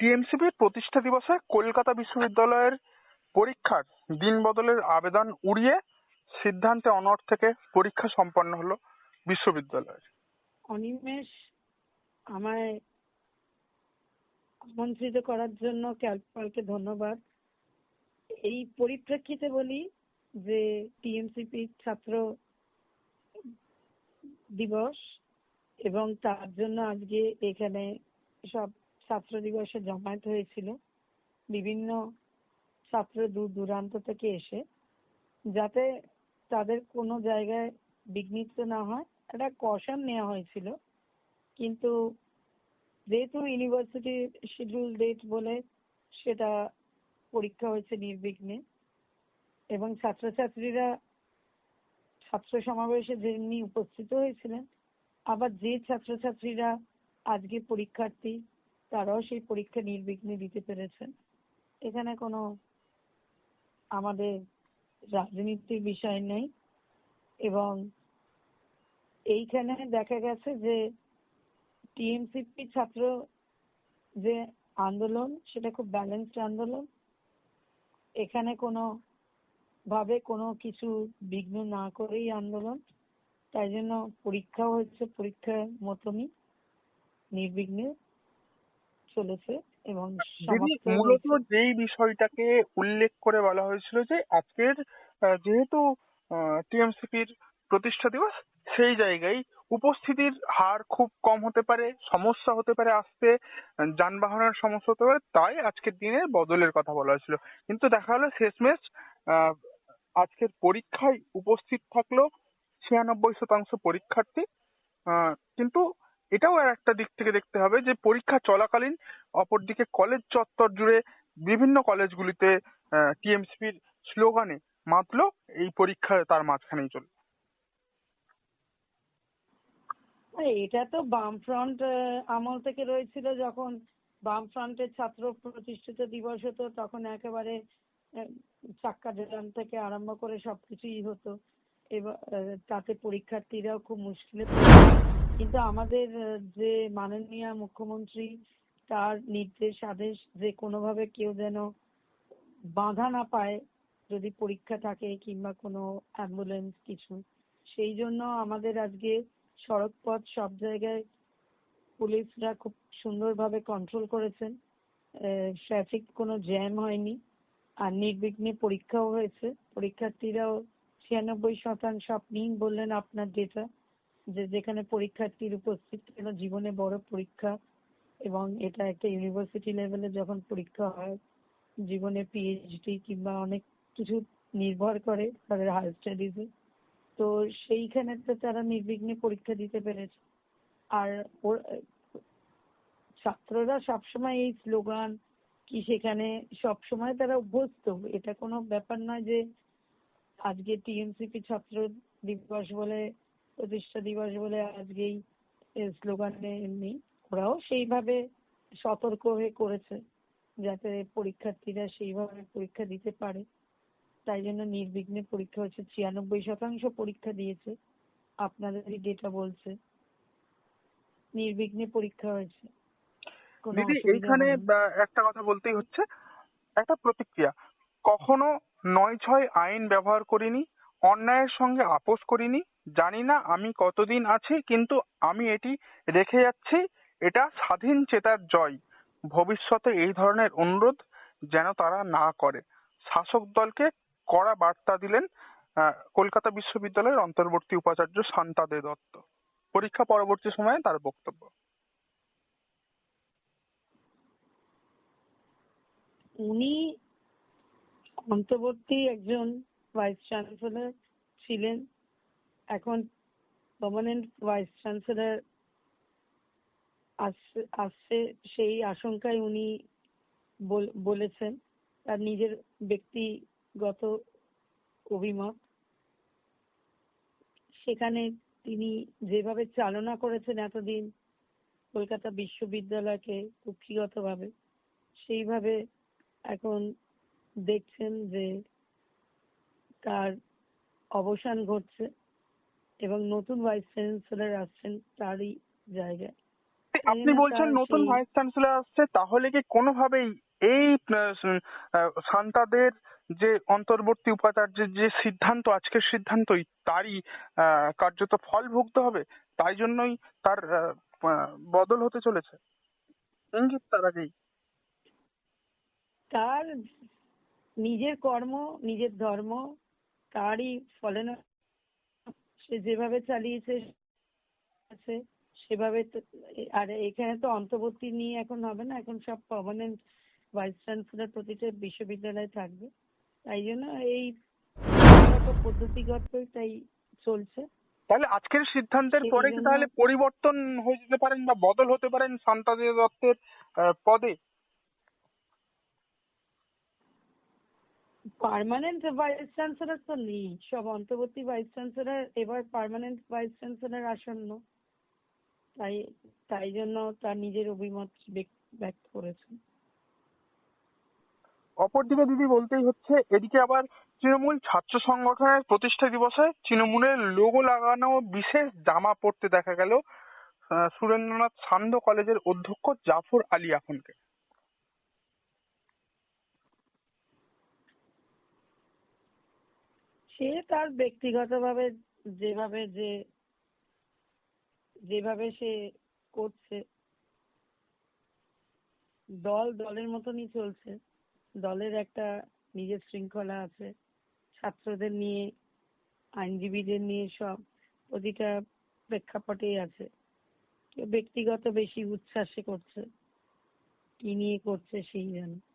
টিএমসিপির প্রতিষ্ঠা দিবসে কলকাতা বিশ্ববিদ্যালয়ের পরীক্ষার দিন বদলের আবেদন উড়িয়ে সিদ্ধান্তে অনড় থেকে পরীক্ষা সম্পন্ন হলো বিশ্ববিদ্যালয়ের। অনিমেষ, আমায় আমন্ত্রিত করার জন্য ক্যালপালকে ধন্যবাদ। এই পরিপ্রেক্ষিতে বলি যে টিএমসিপি ছাত্র দিবস এবং তার জন্য আজকে এখানে সব ছাত্র দিবসে জমায়েত হয়েছিল। বিভিন্ন ছাত্র দূর দূরান্ত থেকে এসে যাতে তাদের কোনো জায়গায় বিঘ্নিত না হয়। একটা কশন নেওয়া হয়েছিল। কিন্তু যেহেতু ইউনিভার্সিটি শিডিউল ডেট বলে সেটা পরীক্ষা হয়েছে নির্বিঘ্নে এবং ছাত্রছাত্রীরা ছাত্র সমাবেশে যেমনি উপস্থিত হয়েছিলেন, আবার যে ছাত্রছাত্রীরা আজকে পরীক্ষার্থী তারাও সেই পরীক্ষা নির্বিঘ্নে দিতে পেরেছেন। এখানে কোনো আমাদের রাজনীতির বিষয় নেই এবং এইখানে দেখা গেছে যে টিএমসিপি ছাত্র যে আন্দোলন, সেটা খুব ব্যালেন্সড আন্দোলন। এখানে কোনো ভাবে কোনো কিছু বিঘ্ন না করেই আন্দোলন। তাই জন্য পরীক্ষাও হচ্ছে পরীক্ষার মতনই নির্বিঘ্নে। চলেছে এবং মূলত যেই বিষয়টাকে উল্লেখ করে বলা হয়েছিল যে আজকের যেহেতু টিএমসিপির প্রতিষ্ঠা দিবস সেই জায়গায় উপস্থিতির হার খুব কম হতে পারে সমস্যা হতে পারে আসতে যানবাহনের সমস্যা হতে পারে তাই আজকের দিনে বদলের কথা বলা হয়েছিল। কিন্তু দেখা গেলো শেষমেশ আজকের পরীক্ষায় উপস্থিত থাকল ছিয়ানব্বই শতাংশ পরীক্ষার্থী আহ, কিন্তু এটাও আর একটা দিক থেকে দেখতে হবে যে পরীক্ষা চলাকালীন অপরদিকে কলেজ চত্বর জুড়ে বিভিন্ন কলেজগুলিতে টিএমসিপির স্লোগানে মাতলো এই পরীক্ষা তার মাঝখানেই আরে এটা তো বামফ্রন্ট আমল থেকে রয়েছিল যখন বামফ্রন্টের ছাত্র প্রতিষ্ঠিত দিবস হতো তখন একেবারে আহ, চাক্কা জ্যাম থেকে আরম্ভ করে সবকিছুই হতো এবার তাতে পরীক্ষার্থীরাও খুব মুশকিলে। কিন্তু আমাদের যে মাননীয় মুখ্যমন্ত্রী, তার নির্দেশ আদেশ যে কোনোভাবে কেউ যেন বাধা না পায়, যদি পরীক্ষা থাকে কিংবা কোনো অ্যাম্বুলেন্স কিছু, সেই জন্য আমাদের আজকে সড়ক পথ সব জায়গায় পুলিশরা খুব সুন্দরভাবে কন্ট্রোল করেছেন। ট্রাফিক কোনো জ্যাম হয়নি আর নির্বিঘ্নে পরীক্ষাও হয়েছে। পরীক্ষার্থীরাও ছিয়ানব্বই শতাংশ, আপনিই বললেন আপনার ডেটা যে যেখানে পরীক্ষার্থীর উপস্থিত কেন জীবনে বড় পরীক্ষা এবং এটা একটা ইউনিভার্সিটি লেভেলে যখন পরীক্ষা হয়, জীবনে পিএইচডি কিংবা অনেক কিছু নির্ভর করে তাদের হায়ার স্টাডিজে তো সেইখানে তো তারা নির্বিঘ্নে পরীক্ষা দিতে পেরেছে। আর ওর- ছাত্ররা সবসময় এই স্লোগান কি সেখানে সবসময় তারা অভ্যস্ত। এটা কোনো ব্যাপার নয় যে আজকে টিএমসিপি ছাত্র দিবস বলে প্রতিষ্ঠা দিবস বলে আজকেই স্লোগান নেই ওরাও সেইভাবে সতর্ক হয়ে করেছে যাতে পরীক্ষার্থীরা সেইভাবে পরীক্ষা দিতে পারে। তাই জন্য নির্বিঘ্নে পরীক্ষা হচ্ছে ছিয়ানব্বই শতাংশ পরীক্ষা দিয়েছে আপনাদেরই ডেটা বলছে। নির্বিঘ্নে পরীক্ষা হয়েছে। দিদি এইখানে একটা কথা বলতেই হচ্ছে একটা প্রতিক্রিয়া কখনো নয় ছয় আইন ব্যবহার করিনি অন্যায়ের সঙ্গে আপোষ করিনি। জানি না আমি কতদিন আছি, কিন্তু আমি এটি রেখে যাচ্ছি। এটা স্বাধীন চেতার জয়। ভবিষ্যতে এই ধরনের অনুরোধ যেন তারা না করে। শাসক দলকে কড়া বার্তা দিলেন কলকাতা বিশ্ববিদ্যালয়ের অন্তর্বর্তী উপাচার্য শান্তা দে দত্ত। পরীক্ষা পরবর্তী সময়ে তার বক্তব্য। উনি অন্তর্বর্তী একজন ভাইস চ্যান্সেলর ছিলেন এখন পার্মানেন্ট ভাইস চ্যান্সেলর আসছে সেই আশঙ্কায় উনি বল- বলেছেন তার নিজের ব্যক্তিগত অভিমত। সেখানে তিনি যেভাবে চালনা করেছেন এতদিন কলকাতা বিশ্ববিদ্যালয়কে কক্ষিগতভাবে, সেইভাবে এখন দেখছেন যে তার অবসান ঘটছে এবং নতুন ভাইস চ্যান্সেলর আসছেন তারই জায়গায়। আপনি বলছেন নতুন ভাইস চ্যান্সেলর আসছে তাহলে কি কোনোভাবেই এই সান্তাদের যে অন্তর্বর্তী উপাচার্যের যে সিদ্ধান্ত আজকের সিদ্ধান্তই তারই আহ, কার্যত ফল ভুগতে হবে তাই জন্যই তার বদল হতে চলেছে। ইঙ্গিত তার আগেই। তার নিজের কর্ম নিজের ধর্ম তারই ফলে না সে যেভাবে চালিয়েছে আছে সেভাবে আর এখানে তো অন্তর্বর্তী নিয়ে এখন হবে না এখন সব পার্মানেন্ট ভাইস চ্যান্সেলর প্রতিটা বিশ্ববিদ্যালয়ে থাকবে। তাই জন্য এই পদ্ধতিগত তাই চলছে। তাহলে আজকের সিদ্ধান্তের পরে কি তাহলে পরিবর্তন হয়ে যেতে পারেন বা বদল হতে পারেন শান্তাদি দত্তের পদে? পার্মানেন্ট ভাইস চ্যান্সেলর তো নেই, সব অন্তর্বর্তী ভাইস চ্যান্সেলর এবার পার্মানেন্ট ভাইস চ্যান্সেলর আসন্ন। তাই তাই জন্য তার নিজের অভিমত ব্যক্ত করেছেন। অপরদিকে দিদি বলতেই হচ্ছে, এদিকে আবার তৃণমূল ছাত্র সংগঠনের প্রতিষ্ঠা দিবসে তৃণমূলের লোগো লাগানো বিশেষ জামা পরতে দেখা গেল সুরেন্দ্রনাথ সান্ধ্য কলেজের অধ্যক্ষ জাফর আলী আখনকে সে তার ব্যক্তিগতভাবে যেভাবে যে, যেভাবে সে করছে, দল দলের মতনই চলছে। দলের একটা নিজের শৃঙ্খলা আছে। ছাত্রদের নিয়ে, আইনজীবীদের নিয়ে সব প্রতিটা প্রেক্ষাপটেই আছে। কেউ ব্যক্তিগত বেশি উচ্ছ্বাসে করছে, কি নিয়ে করছে সেই জানে।